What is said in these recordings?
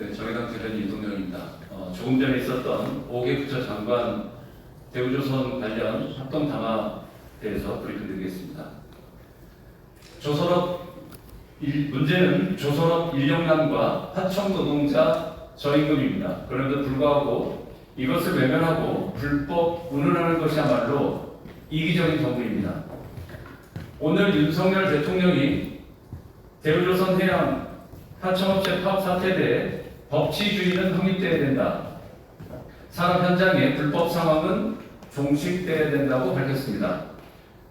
네, 정의당 대변인 이동영입니다. 어, 조금 전에 있었던 5개 부처 장관 대우조선 관련 합동 담화 대해서 브리핑 드리겠습니다. 조선업 일- 문제는 조선업 인력난과 하청 노동자 저임금입니다. 그런데도 불구하고 이것을 외면하고 불법 운운하는 것이야말로 이기적인 정부입니다. 오늘 윤석열 대통령이 대우조선 해양 하청업체 파업 사태에 대해 법치주의는 확립돼야 된다. 산업 현장의 불법 상황은 종식돼야 된다고 밝혔습니다.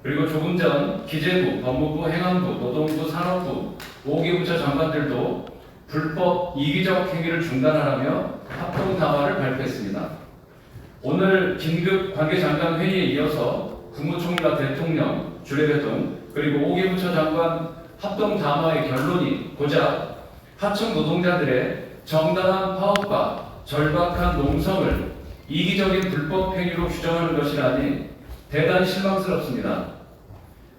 그리고 조금 전 기재부, 법무부, 행안부, 노동부, 산업부 5개 부처 장관들도 불법 이기적 행위를 중단하라며 합동 담화를 발표했습니다. 오늘 긴급 관계장관 회의에 이어서 국무총리와 대통령, 주례대통 그리고 5개 부처 장관 합동 담화의 결론이 고작 하청 노동자들의 정당한 파업과 절박한 농성을 이기적인 불법 행위로 규정하는 것이라니 대단히 실망스럽습니다.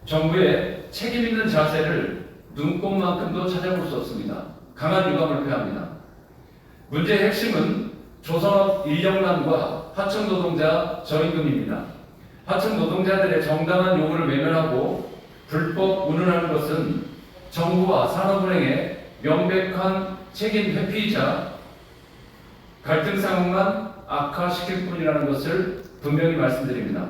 정부의 책임 있는 자세를 눈꼽만큼도 찾아볼 수 없습니다. 강한 유감을 표합니다. 문제의 핵심은 조선업 인력난과 하청 노동자 저임금입니다. 하청 노동자들의 정당한 요구를 외면하고 불법 운운하는 것은 정부와 산업은행의 명백한 책임 회피이자 갈등 상황만 악화시킬 뿐이라는 것을 분명히 말씀드립니다.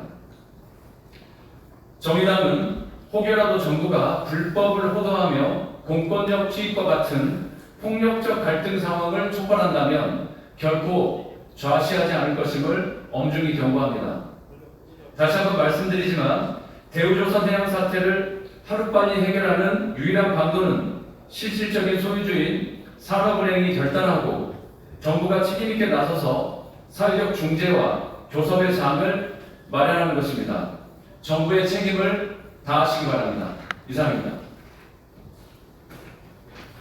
정의당은 혹여라도 정부가 불법을 호도하며 공권력 투입과 같은 폭력적 갈등 상황을 촉발한다면 결코 좌시하지 않을 것임을 엄중히 경고합니다. 다시 한번 말씀드리지만 대우조선 해양 사태를 하루빨리 해결하는 유일한 방도는 실질적인 소유주인 산업은행이 결단하고 정부가 책임있게 나서서 사회적 중재와 교섭의 장을 마련하는 것입니다. 정부의 책임을 다하시기 바랍니다. 이상입니다.